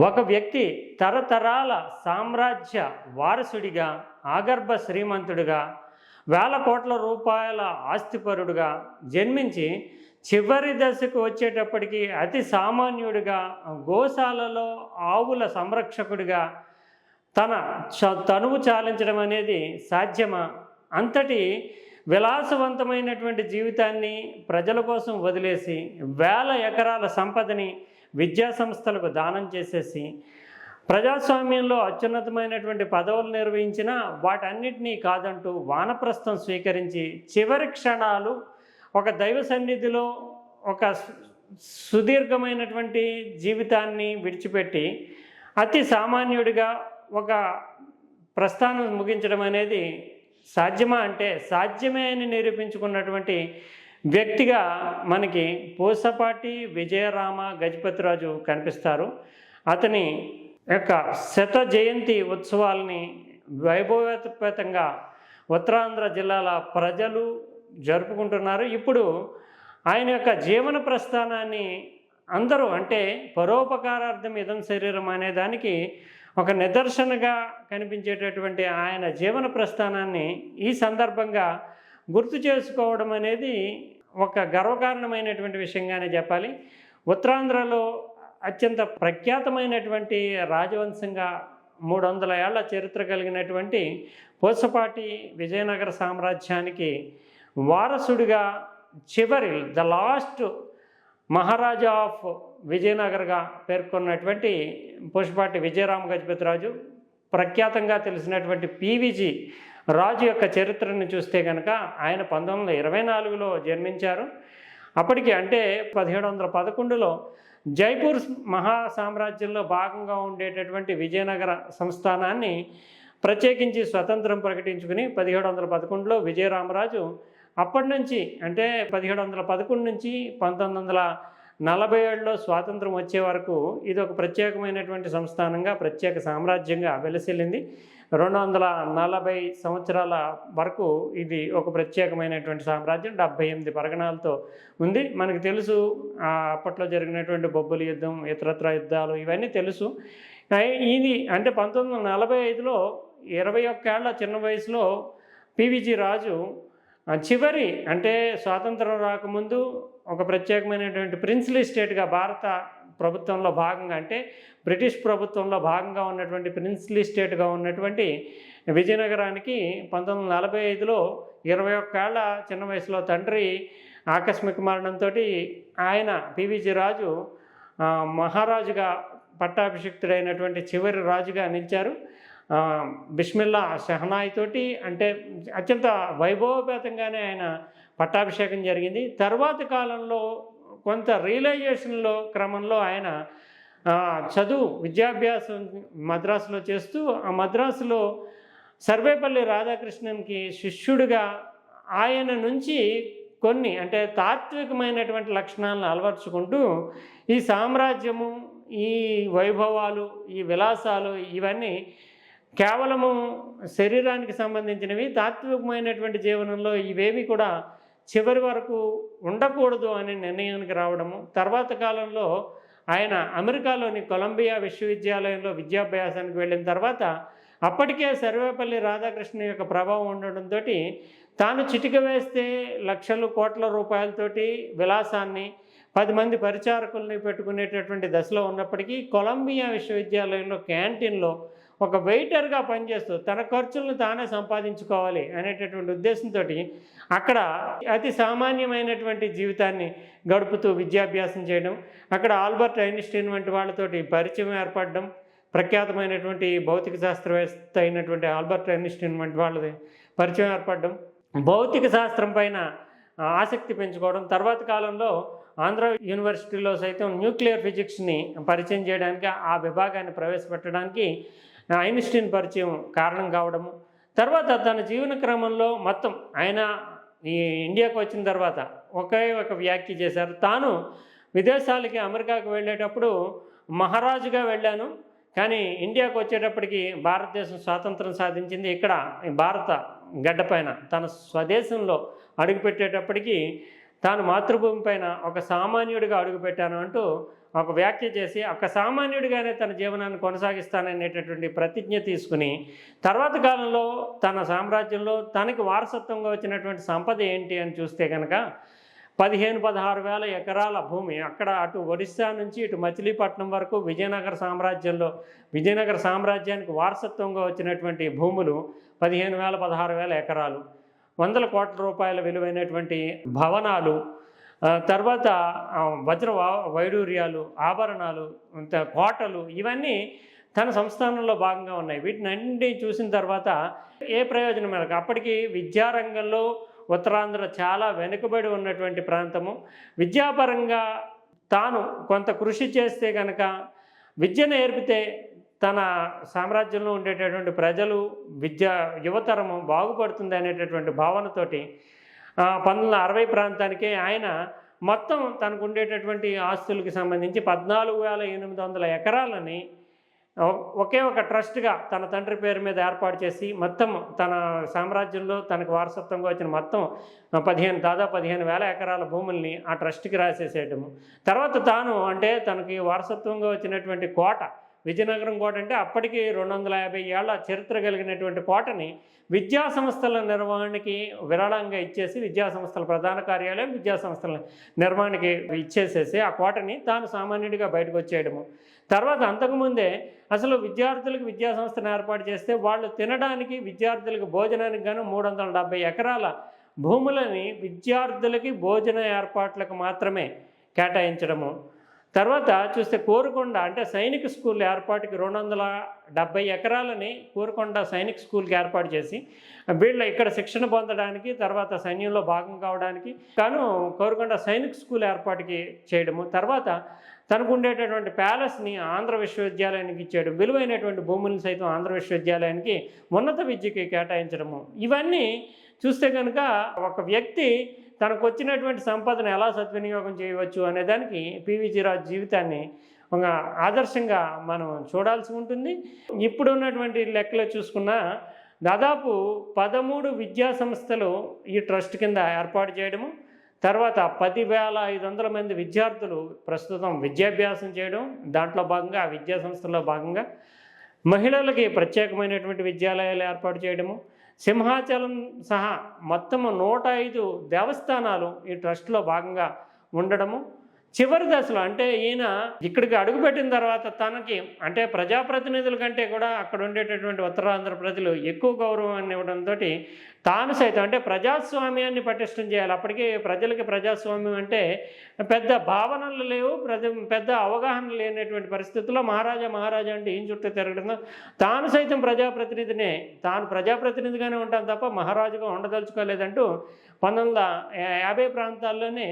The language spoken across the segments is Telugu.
ఒక వ్యక్తి తరతరాల సామ్రాజ్య వారసుడిగా ఆగర్భ శ్రీమంతుడిగా వేల కోట్ల రూపాయల ఆస్తిపరుడుగా జన్మించి చివరి దశకు వచ్చేటప్పటికి అతి సామాన్యుడిగా గోశాలలో ఆవుల సంరక్షకుడిగా తన చ- తనువు చాలించడం అనేది సాధ్యమా? అంతటి విలాసవంతమైనటువంటి జీవితాన్ని ప్రజల కోసం వదిలేసి వేల ఎకరాల సంపదని విద్యా సంస్థలకు దానం చేసేసి ప్రజాస్వామ్యంలో అత్యున్నతమైనటువంటి పదవులు నిర్వహించిన వాటన్నిటినీ కాదంటూ వానప్రస్థం స్వీకరించి చివరి క్షణాలు ఒక దైవ సన్నిధిలో ఒక సుదీర్ఘమైనటువంటి జీవితాన్ని విడిచిపెట్టి అతి సామాన్యుడిగా ఒక ప్రస్థానం ముగించడం అనేది సాధ్యమా అంటే సాధ్యమే అని నిరూపించుకున్నటువంటి వ్యక్తిగా మనకి పూసపాటి విజయరామ గజపతిరాజు కనిపిస్తారు. అతని యొక్క శత జయంతి ఉత్సవాల్ని వైభవోపేతంగా ఉత్తరాంధ్ర జిల్లాల ప్రజలు జరుపుకుంటున్నారు. ఇప్పుడు ఆయన యొక్క జీవన ప్రస్థానాన్ని అందరూ అంటే పరోపకారార్థం ఇదం శరీరం అనే దానికి ఒక నిదర్శనగా కనిపించేటటువంటి ఆయన జీవన ప్రస్థానాన్ని ఈ సందర్భంగా గుర్తు చేసుకోవడం అనేది ఒక గర్వకారణమైనటువంటి విషయంగానే చెప్పాలి. ఉత్తరాంధ్రలో అత్యంత ప్రఖ్యాతమైనటువంటి రాజవంశంగా మూడు వందల ఏళ్ళ చరిత్ర కలిగినటువంటి పూసపాటి విజయనగర సామ్రాజ్యానికి వారసుడిగా చివరి ద లాస్ట్ మహారాజా ఆఫ్ విజయనగర్గా పేర్కొన్నటువంటి పుష్పాటి విజయరామ గజపతిరాజు ప్రఖ్యాతంగా తెలిసినటువంటి పీవీజీ రాజు యొక్క చరిత్రను చూస్తే కనుక ఆయన పంతొమ్మిది వందల ఇరవై నాలుగులో జన్మించారు. అప్పటికి అంటే పదిహేడు వందల పదకొండులో జైపూర్ మహా సామ్రాజ్యంలో భాగంగా ఉండేటటువంటి విజయనగర సంస్థానాన్ని ప్రత్యేకించి స్వతంత్రం ప్రకటించుకుని పదిహేడు వందల పదకొండులో విజయరామరాజు అప్పటి నుంచి అంటే పదిహేడు వందల పదకొండు నుంచి పంతొమ్మిది వందల నలభై ఏడులో స్వాతంత్రం వచ్చే వరకు ఇది ఒక ప్రత్యేకమైనటువంటి సంస్థానంగా ప్రత్యేక సామ్రాజ్యంగా వెలసిల్లింది. రెండు వందల నలభై సంవత్సరాల వరకు ఇది ఒక ప్రత్యేకమైనటువంటి సామ్రాజ్యం. డెబ్బై ఎనిమిది పరగణాలతో ఉంది. మనకు తెలుసు అప్పట్లో జరిగినటువంటి బొబ్బుల యుద్ధం ఇతరత్ర యుద్ధాలు ఇవన్నీ తెలుసు. ఇది అంటే పంతొమ్మిది వందల నలభై ఐదులో ఇరవై ఒక్కేళ్ళ చిన్న వయసులో పివిజి రాజు చివరి అంటే స్వాతంత్రం రాకముందు ఒక ప్రత్యేకమైనటువంటి ప్రిన్స్లీ స్టేట్గా భారత ప్రభుత్వంలో భాగంగా అంటే బ్రిటిష్ ప్రభుత్వంలో భాగంగా ఉన్నటువంటి ప్రిన్స్లీ స్టేట్గా ఉన్నటువంటి విజయనగరానికి పంతొమ్మిది వందల నలభై ఐదులో ఇరవై ఒక్కేళ్ళ చిన్న వయసులో తండ్రి ఆకస్మిక మరణంతో ఆయన పివిజి రాజు మహారాజుగా పట్టాభిషిక్తుడైనటువంటి చివరి రాజుగా నిలిచారు. బిస్మిల్లా షహనాయ్ తోటి అంటే అత్యంత వైభవపేతంగానే ఆయన పట్టాభిషేకం జరిగింది. తర్వాత కాలంలో కొంత రియలైజేషన్లో క్రమంలో ఆయన చదువు విద్యాభ్యాసం మద్రాసులో చేస్తూ ఆ మద్రాసులో సర్వేపల్లి రాధాకృష్ణన్కి శిష్యుడిగా ఆయన నుంచి కొన్ని అంటే తాత్వికమైనటువంటి లక్షణాలను అలవర్చుకుంటూ ఈ సామ్రాజ్యము ఈ వైభవాలు ఈ విలాసాలు ఇవన్నీ కేవలము శరీరానికి సంబంధించినవి తాత్వికమైనటువంటి జీవనంలో ఇవేవి కూడా చివరి వరకు ఉండకూడదు అనే నిర్ణయానికి రావడము తర్వాత కాలంలో ఆయన అమెరికాలోని కొలంబియా విశ్వవిద్యాలయంలో విద్యాభ్యాసానికి వెళ్ళిన తర్వాత అప్పటికే సర్వేపల్లి రాధాకృష్ణ యొక్క ప్రభావం ఉండడంతో తాను చిటిక వేస్తే లక్షలు కోట్ల రూపాయలతోటి విలాసాన్ని పది మంది పరిచారకుల్ని పెట్టుకునేటటువంటి దశలో ఉన్నప్పటికీ కొలంబియా విశ్వవిద్యాలయంలో క్యాంటీన్లో ఒక వెయిటర్గా పనిచేస్తూ తన ఖర్చులను తానే సంపాదించుకోవాలి అనేటటువంటి ఉద్దేశంతో అక్కడ అతి సామాన్యమైనటువంటి జీవితాన్ని గడుపుతూ విద్యాభ్యాసం చేయడం అక్కడ ఆల్బర్ట్ ఐన్స్టీన్ వంటి వాళ్ళతోటి పరిచయం ఏర్పడడం ప్రఖ్యాతమైనటువంటి భౌతిక శాస్త్రవేత్త అయినటువంటి ఆల్బర్ట్ ఐన్స్టీన్ వంటి వాళ్ళది పరిచయం ఏర్పడడం భౌతిక శాస్త్రం పైన ఆసక్తి పెంచుకోవడం తర్వాత కాలంలో ఆంధ్ర యూనివర్సిటీలో సైతం న్యూక్లియర్ ఫిజిక్స్ని పరిచయం చేయడానికి ఆ విభాగాన్ని ప్రవేశపెట్టడానికి ఐన్స్టీన్ పరిచయం కారణం కావడము. తర్వాత తన జీవన క్రమంలో మొత్తం ఆయన ఈ ఇండియాకు వచ్చిన తర్వాత ఒకే ఒక వ్యాఖ్య చేశారు. తాను విదేశాలకి అమెరికాకు వెళ్ళేటప్పుడు మహారాజుగా వెళ్ళాను. కానీ ఇండియాకు వచ్చేటప్పటికి భారతదేశం స్వాతంత్రం సాధించింది. ఇక్కడ భారత గడ్డపైన తన స్వదేశంలో అడుగుపెట్టేటప్పటికీ తాను మాతృభూమి పైన ఒక సామాన్యుడిగా అడుగుపెట్టాను అంటూ ఒక వ్యాఖ్య చేసి ఒక సామాన్యుడిగానే తన జీవనాన్ని కొనసాగిస్తాననేటటువంటి ప్రతిజ్ఞ తీసుకుని తర్వాత కాలంలో తన సామ్రాజ్యంలో తనకి వారసత్వంగా వచ్చినటువంటి సంపద ఏంటి అని చూస్తే కనుక పదిహేను పదహారు వేల ఎకరాల భూమి అక్కడ అటు ఒడిస్సా నుంచి ఇటు మచిలీపట్నం వరకు విజయనగర సామ్రాజ్యంలో విజయనగర సామ్రాజ్యానికి వారసత్వంగా వచ్చినటువంటి భూములు పదిహేను వేల పదహారు వేల ఎకరాలు. వందల కోట్ల రూపాయల విలువైనటువంటి భవనాలు తర్వాత వజ్ర వైడూర్యాలు ఆభరణాలు కోటలు ఇవన్నీ తన సంస్థానంలో భాగంగా ఉన్నాయి. వీటిని అన్ని చూసిన తర్వాత ఏ ప్రయోజనం మేరకు అప్పటికి విద్యారంగంలో ఉత్తరాంధ్ర చాలా వెనుకబడి ఉన్నటువంటి ప్రాంతము. విద్యాపరంగా తాను కొంత కృషి చేస్తే కనుక విద్య నేర్పితే తన సామ్రాజ్యంలో ఉండేటటువంటి ప్రజలు విద్య యువతరము బాగుపడుతుంది అనేటటువంటి భావనతోటి పంతొమ్మిది వందల అరవై ప్రాంతానికి ఆయన మొత్తం తనకు ఉండేటటువంటి ఆస్తులకు సంబంధించి పద్నాలుగు వేల ఎనిమిది వందల ఎకరాలని ఒకే ఒక ట్రస్ట్గా తన తండ్రి పేరు మీద ఏర్పాటు చేసి మొత్తం తన సామ్రాజ్యంలో తనకు వారసత్వంగా వచ్చిన మొత్తం పదిహేను దాదాపు పదిహేను వేల ఎకరాల భూముల్ని ఆ ట్రస్ట్కి రాసేసేయటము. తర్వాత తాను అంటే తనకి వారసత్వంగా వచ్చినటువంటి కోట విజయనగరం కోట అంటే అప్పటికి రెండు వందల యాభై ఏళ్ళ చరిత్ర కలిగినటువంటి కోటని విద్యా సంస్థల నిర్వహణకి విరాళంగా ఇచ్చేసి విద్యా సంస్థల ప్రధాన కార్యాలయం విద్యా సంస్థల నిర్వహణకి ఇచ్చేసేసి ఆ కోటని తాను సామాన్యుడిగా బయటకు వచ్చేయడము. తర్వాత అంతకుముందే అసలు విద్యార్థులకు విద్యా సంస్థను ఏర్పాటు చేస్తే వాళ్ళు తినడానికి విద్యార్థులకు భోజనానికి గాను మూడు వందల డెబ్బై ఎకరాల భూములని విద్యార్థులకి భోజన ఏర్పాట్లకు మాత్రమే కేటాయించడము. తర్వాత చూస్తే కోరుకొండ అంటే సైనిక స్కూల్ ఏర్పాటుకి రెండు వందల డెబ్బై ఎకరాలని కోరుకొండ సైనిక స్కూల్కి ఏర్పాటు చేసి వీళ్ళు ఇక్కడ శిక్షణ పొందడానికి తర్వాత సైన్యంలో భాగం కావడానికి తను కోరుకొండ సైనిక స్కూల్ ఏర్పాటుకి చేయడము తర్వాత తనకు ఉండేటటువంటి ప్యాలెస్ని ఆంధ్ర విశ్వవిద్యాలయానికి ఇచ్చేయడం విలువైనటువంటి భూములను సైతం ఆంధ్ర విశ్వవిద్యాలయానికి ఉన్నత విద్యకి కేటాయించడము. ఇవన్నీ చూస్తే కనుక ఒక వ్యక్తి తనకు వచ్చినటువంటి సంపదను ఎలా సద్వినియోగం చేయవచ్చు అనే దానికి పివిజి జీవితాన్ని ఒక ఆదర్శంగా మనం చూడాల్సి ఉంటుంది. ఇప్పుడు ఉన్నటువంటి లెక్కలో చూసుకున్నా దాదాపు పదమూడు విద్యా సంస్థలు ఈ ట్రస్ట్ కింద ఏర్పాటు చేయడము తర్వాత పదివేల ఐదు వందల మంది విద్యార్థులు ప్రస్తుతం విద్యాభ్యాసం చేయడం దాంట్లో భాగంగా ఆ విద్యా సంస్థల్లో భాగంగా మహిళలకి ప్రత్యేకమైనటువంటి విద్యాలయాలు ఏర్పాటు చేయడము సింహాచలం సహా మొత్తము నూట ఐదు దేవస్థానాలు ఈ ట్రస్ట్లో భాగంగా ఉండడము చివరి దశలో అంటే ఈయన ఇక్కడికి అడుగుపెట్టిన తర్వాత తనకి అంటే ప్రజాప్రతినిధుల కంటే కూడా అక్కడ ఉండేటటువంటి ఉత్తరాంధ్ర ప్రజలు ఎక్కువ గౌరవాన్ని ఇవ్వడంతో తాను సైతం అంటే ప్రజాస్వామ్యాన్ని పటిష్టం చేయాలి. అప్పటికి ప్రజలకి ప్రజాస్వామ్యం అంటే పెద్ద భావనలు లేవు ప్రజ పెద్ద అవగాహన లేనటువంటి పరిస్థితుల్లో మహారాజా మహారాజా అంటే ఏం చుట్టూ తిరగడం తాను సైతం ప్రజాప్రతినిధినే తాను ప్రజాప్రతినిధిగానే ఉంటాను తప్ప మహారాజుగా ఉండదలుచుకోలేదంటూ పంతొమ్మిది వందల యాభై ప్రాంతాల్లోనే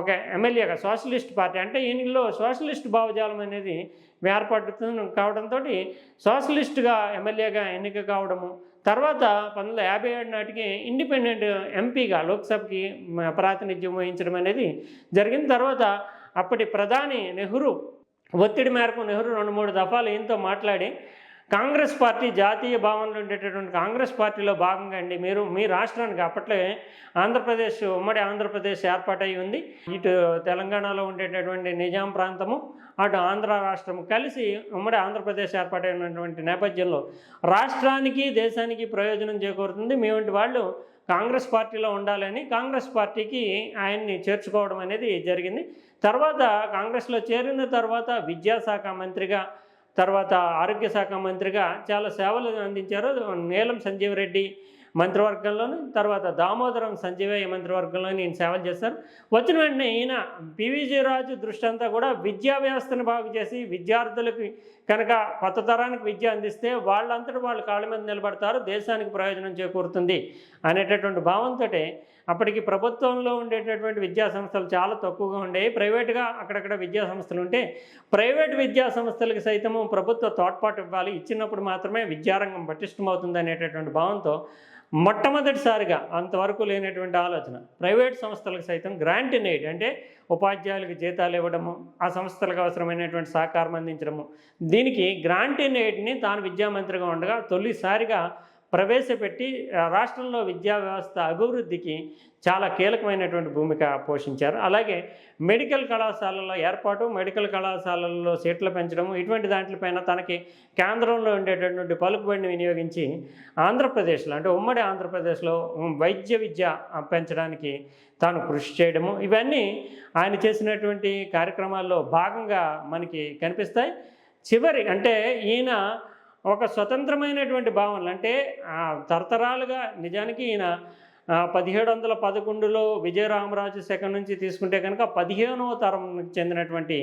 ఒక ఎమ్మెల్యేగా సోషలిస్ట్ పార్టీ. అంటే ఈయనలో సోషలిస్ట్ భావజాలం అనేది ఏర్పడుతుంది కావడంతో సోషలిస్ట్గా ఎమ్మెల్యేగా ఎన్నిక కావడము. తర్వాత పంతొమ్మిది వందల యాభై ఏడు నాటికి ఇండిపెండెంట్ ఎంపీగా లోక్సభకి ప్రాతినిధ్యం వహించడం అనేది జరిగిన తర్వాత అప్పటి ప్రధాని నెహ్రూ ఒత్తిడి మేరకు నెహ్రూ రెండు మూడు దఫాలు ఈయనతో మాట్లాడి కాంగ్రెస్ పార్టీ జాతీయ భావనలో ఉండేటటువంటి కాంగ్రెస్ పార్టీలో భాగంగా అండి మీరు మీ రాష్ట్రానికి అప్పట్లో ఆంధ్రప్రదేశ్ ఉమ్మడి ఆంధ్రప్రదేశ్ ఏర్పాటై ఉంది. ఇటు తెలంగాణలో ఉండేటటువంటి నిజాం ప్రాంతము అటు ఆంధ్ర రాష్ట్రం కలిసి ఉమ్మడి ఆంధ్రప్రదేశ్ ఏర్పాటైనటువంటి నేపథ్యంలో రాష్ట్రానికి దేశానికి ప్రయోజనం చేకూరుతుంది. మీ వంటి వాళ్ళు కాంగ్రెస్ పార్టీలో ఉండాలని కాంగ్రెస్ పార్టీకి ఆయన్ని చేర్చుకోవడం అనేది జరిగింది. తర్వాత కాంగ్రెస్లో చేరిన తర్వాత విద్యాశాఖ మంత్రిగా తర్వాత ఆరోగ్య శాఖ మంత్రిగా చాలా సేవలు అందించారు. నీలం సంజీవ్ రెడ్డి మంత్రివర్గంలోను తర్వాత దామోదరం సంజీవయ్య మంత్రివర్గంలో ఈయన సేవలు చేశారు. వచ్చిన వెంటనే ఈయన పివిజి రాజు దృష్టి అంతా కూడా విద్యా వ్యవస్థను బాగు చేసి విద్యార్థులకి కనుక కొత్త తరానికి విద్య అందిస్తే వాళ్ళంతటి వాళ్ళు కాళ్ళ మీద నిలబడతారు దేశానికి ప్రయోజనం చేకూరుతుంది అనేటటువంటి భావంతో అప్పటికి ప్రభుత్వంలో ఉండేటటువంటి విద్యా సంస్థలు చాలా తక్కువగా ఉండేవి. ప్రైవేటుగా అక్కడక్కడ విద్యా సంస్థలు ఉంటే ప్రైవేట్ విద్యా సంస్థలకు సైతము ప్రభుత్వ తోడ్పాటు ఇవ్వాలి. ఇచ్చినప్పుడు మాత్రమే విద్యారంగం పటిష్టమవుతుంది అనేటటువంటి భావంతో మొట్టమొదటిసారిగా అంతవరకు లేనటువంటి ఆలోచన. ప్రైవేట్ సంస్థలకు సైతం గ్రాంట్ ఇన్ ఎయిడ్ అంటే ఉపాధ్యాయులకు జీతాలు ఇవ్వడము ఆ సంస్థలకు అవసరమైనటువంటి సహకారం అందించడము. దీనికి గ్రాంట్ ఇన్ ఎయిడ్ని తాను విద్యామంత్రిగా ఉండగా తొలిసారిగా ప్రవేశపెట్టి రాష్ట్రంలో విద్యా వ్యవస్థ అభివృద్ధికి చాలా కీలకమైనటువంటి భూమిక పోషించారు. అలాగే మెడికల్ కళాశాలల ఏర్పాటు మెడికల్ కళాశాలల్లో సీట్లు పెంచడం ఇటువంటి దాంట్లపైన తనకి కేంద్రంలో ఉండేటటువంటి పలుకుబడిని వినియోగించి ఆంధ్రప్రదేశ్లో అంటే ఉమ్మడి ఆంధ్రప్రదేశ్లో వైద్య విద్య పెంచడానికి తాను కృషి చేయడము. ఇవన్నీ ఆయన చేసినటువంటి కార్యక్రమాల్లో భాగంగా మనకి కనిపిస్తాయి. చివరి అంటే ఈయన ఒక స్వతంత్రమైనటువంటి భావనలు. అంటే తరతరాలుగా నిజానికి ఈయన పదిహేడు వందల పదకొండులో విజయరామరాజు శకం నుంచి తీసుకుంటే కనుక పదిహేనవ తరం చెందినటువంటి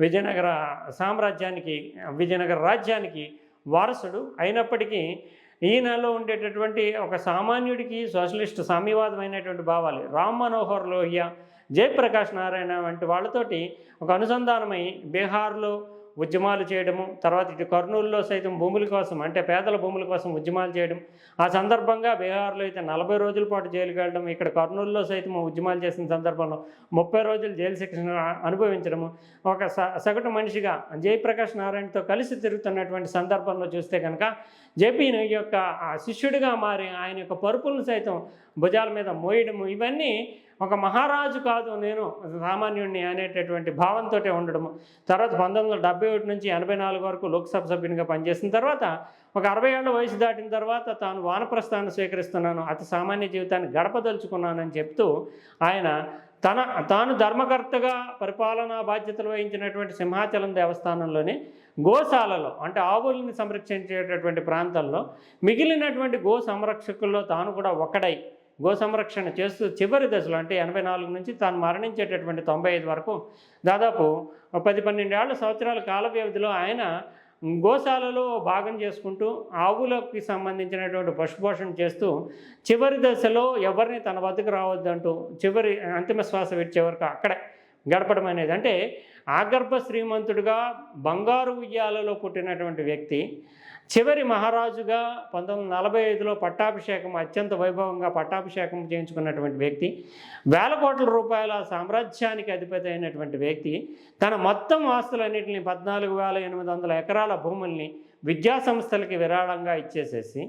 విజయనగర సామ్రాజ్యానికి విజయనగర రాజ్యానికి వారసుడు అయినప్పటికీ ఈయనలో ఉండేటటువంటి ఒక సామాన్యుడికి సోషలిస్ట్ సామ్యవాదమైనటువంటి భావాలు రామ్ మనోహర్ లోహియా జయప్రకాష్ నారాయణ వంటి వాళ్ళతోటి ఒక అనుసంధానమై బీహార్లో ఉద్యమాలు చేయడము తర్వాత ఇటు కర్నూలులో సైతం భూముల కోసం అంటే పేదల భూముల కోసం ఉద్యమాలు చేయడం. ఆ సందర్భంగా బీహార్లో అయితే నలభై రోజుల పాటు జైలుకి వెళ్ళడం ఇక్కడ కర్నూలులో సైతం ఉద్యమాలు చేసిన సందర్భంలో ముప్పై రోజులు జైలు శిక్షణ అనుభవించడము. ఒక సగటు మనిషిగా జయప్రకాష్ నారాయణతో కలిసి తిరుగుతున్నటువంటి సందర్భంలో చూస్తే కనుక జేపీ యొక్క ఆ శిష్యుడిగా మారి ఆయన యొక్క పరుపులను సైతం భుజాల మీద మోయడము ఇవన్నీ ఒక మహారాజు కాదు నేను సామాన్యుడిని అనేటటువంటి భావంతో ఉండడము. తర్వాత పంతొమ్మిది వందల ఒకటి నుంచి ఎనభై నాలుగు వరకు లోక్సభ సభ్యునిగా పనిచేసిన తర్వాత ఒక అరవై ఏళ్ళ వయసు దాటిన తర్వాత తాను వానప్రస్థానం స్వీకరిస్తున్నాను అతి సామాన్య జీవితాన్ని గడపదలుచుకున్నానని చెప్తూ ఆయన తన తాను ధర్మకర్తగా పరిపాలనా బాధ్యతలు వహించినటువంటి సింహాచలం దేవస్థానంలోని గోశాలలో అంటే ఆవుల్ని సంరక్షించేటటువంటి ప్రాంతాల్లో మిగిలినటువంటి గో సంరక్షకుల్లో తాను కూడా ఒకడై గో సంరక్షణ చేస్తూ చివరి దశలో అంటే ఎనభై నాలుగు నుంచి తాను మరణించేటటువంటి తొంభై ఐదు వరకు దాదాపు పది పన్నెండేళ్ళ సంవత్సరాల కాల వ్యవధిలో ఆయన గోశాలలో భాగం చేసుకుంటూ ఆవులకి సంబంధించినటువంటి పశుపోషణ చేస్తూ చివరి దశలో ఎవరిని తన వద్దకు రావద్దంటూ చివరి అంతిమ శ్వాస విడిచే వరకు అక్కడే గడపడం అనేది. అంటే ఆగర్భ శ్రీమంతుడుగా బంగారు ఉయ్యాలలో పుట్టినటువంటి వ్యక్తి చివరి మహారాజుగా పంతొమ్మిది వందల నలభై ఐదులో పట్టాభిషేకం అత్యంత వైభవంగా పట్టాభిషేకం చేయించుకున్నటువంటి వ్యక్తి వేల కోట్ల రూపాయల సామ్రాజ్యానికి అధిపతి అయినటువంటి వ్యక్తి తన మొత్తం ఆస్తులన్నింటినీ పద్నాలుగు వేల ఎనిమిది వందల ఎకరాల భూముల్ని విద్యా సంస్థలకి విరాళంగా ఇచ్చేసేసి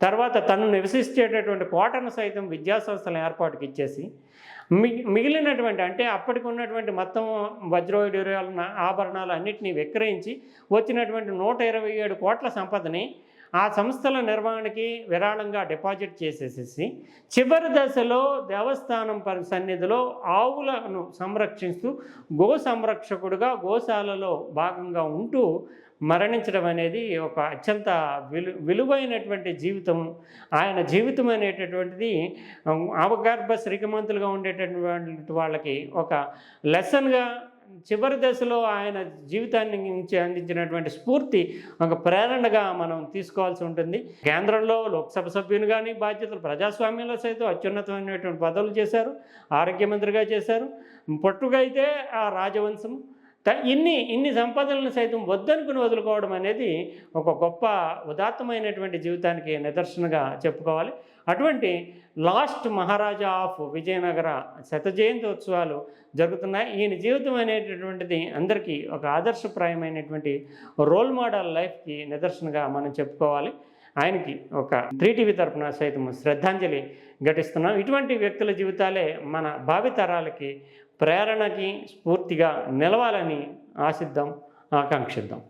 తర్వాత తను నివసించేటటువంటి కోటను సైతం విద్యాసంస్థలను ఏర్పాటుకి ఇచ్చేసి మిగి మిగిలినటువంటి అంటే అప్పటికి ఉన్నటువంటి మొత్తం వజ్రోడూర్యాలు ఆభరణాలు అన్నింటినీ విక్రయించి వచ్చినటువంటి నూట ఇరవై ఏడు కోట్ల సంపదని ఆ సంస్థల నిర్వహణకి విరాళంగా డిపాజిట్ చేసేసేసి చివరి దశలో దేవస్థానం పరి సన్నిధిలో ఆవులను సంరక్షిస్తూ గో సంరక్షకుడుగా గోశాలలో భాగంగా ఉంటూ మరణించడం అనేది ఒక అత్యంత విలు విలువైనటువంటి జీవితం. ఆయన జీవితం అనేటటువంటిది అవగర్భ శ్రీకమంతులుగా ఉండేటటువంటి వాళ్ళకి ఒక లెసన్గా చివరి దశలో ఆయన జీవితాన్ని అందించినటువంటి స్ఫూర్తి ఒక ప్రేరణగా మనం తీసుకోవాల్సి ఉంటుంది. కేంద్రంలో లోక్సభ సభ్యుని కానీ బాధ్యతలు ప్రజాస్వామ్యంలో సైతం అత్యున్నతమైనటువంటి పదవులు చేశారు ఆరోగ్య మంత్రిగా చేశారు. పొట్టుగా అయితే ఆ రాజవంశం ఇన్ని ఇన్ని సంపదలను సైతం వద్దనుకుని వదులుకోవడం అనేది ఒక గొప్ప ఉదాత్తమైనటువంటి జీవితానికి నిదర్శనగా చెప్పుకోవాలి. అటువంటి లాస్ట్ మహారాజా ఆఫ్ విజయనగర శత జయంతి ఉత్సవాలు జరుగుతున్నాయి. ఈయన జీవితం అనేటటువంటిది అందరికీ ఒక ఆదర్శప్రాయమైనటువంటి రోల్ మోడల్ లైఫ్కి నిదర్శనగా మనం చెప్పుకోవాలి. ఆయనకి ఒక త్రీ టీవీ తరపున సైతం శ్రద్ధాంజలి ఘటిస్తున్నాం. ఇటువంటి వ్యక్తుల జీవితాలే మన భావితరాలకి ప్రేరణకి స్ఫూర్తిగా నిలవాలని ఆశిద్దాం ఆకాంక్షిద్దాం.